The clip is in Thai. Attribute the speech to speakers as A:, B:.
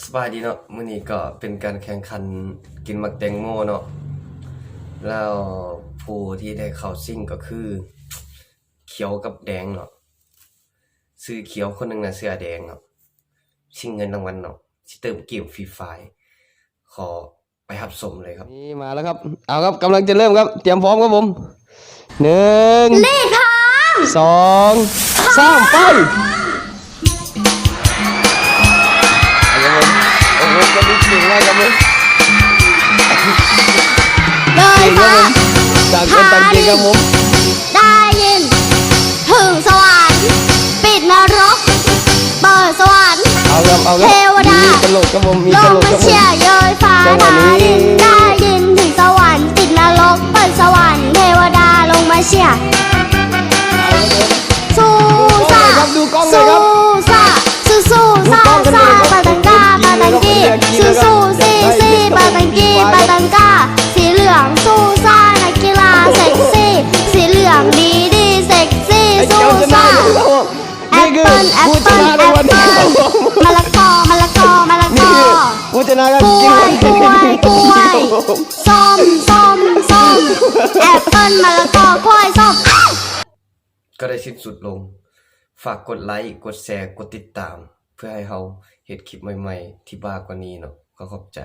A: สบายดีเนาะมื้อนี้ก็เป็นการแข่งขันกินมักแตงโมเนาะแล้วผู้ที่ได้เข้าซิ่งก็คือ เขียวกับแดงเนาะซื้อเขียวคนหนึงน่ะเสื้อแดงเนาะชิงเงินรางวัลเนาะสิเติมเกมฟรีไฟขอไปรับชมเลยครับ
B: นี่มาแล้วครับ เอาครับกำลังจะเริ่มครับ เตรียมพร้อมครับผมหนึ่งเลขพร้อมสองสามไป เล
C: ย
B: เก่งครับผมตางคนตางเก่งครับผม
C: ได้ยิน ถึงสวรรค์ปิดนรก เปิดสวรรค์
B: เอาครับเอาครับ
C: เทวดา
B: มีตลกครับผมมี
C: ล
B: ต
C: ง
B: ลก
C: มา
B: ครับผม
C: เชี่ยเย้ยฟ้า
B: จังหวะ
C: ดา
B: นี้
C: ดินได้ยินถึงสวรรค์ปิดนรก เปิดสวรรค์เทวดาลงมาเชี่ยสู้ซ่า
B: ดูกล้องเลยครับ
C: สู้ซ่าสู้สู้ซ่าซ่าปาตังกาปาตังกีสู้สู้ซี่ซี่ปาตังกีป
B: ชนะ
C: ซ่า
B: เลยครับผม
C: แอ
B: นี่
C: ป
B: คือ
C: เปิ้ลแอป
B: ผู้ช
C: เปิ้ล
B: นะ
C: แอ
B: ใน
C: ป
B: วันนี้
C: เปิ้
B: ครับ
C: ล
B: ผม
C: มะละกอมะละกอมะละก
B: นี่
C: อ
B: คือผู้ชนะการ
C: กล้
B: กิน
C: วย
B: วัน
C: ก
B: นี้
C: ล้วยกล้วย
B: ครับผม
C: ส้มส้มส้มแอปเปิ้ลมะละกอกล้วยส้ม
A: ก็ได้สิ้นสุดลง ฝากกดไลค์ กดแชร์ กดติดตาม เพื่อให้เราเห็นคลิปใหม่ ๆ ที่บ้ากว่านี้เนาะก็ขอบใจ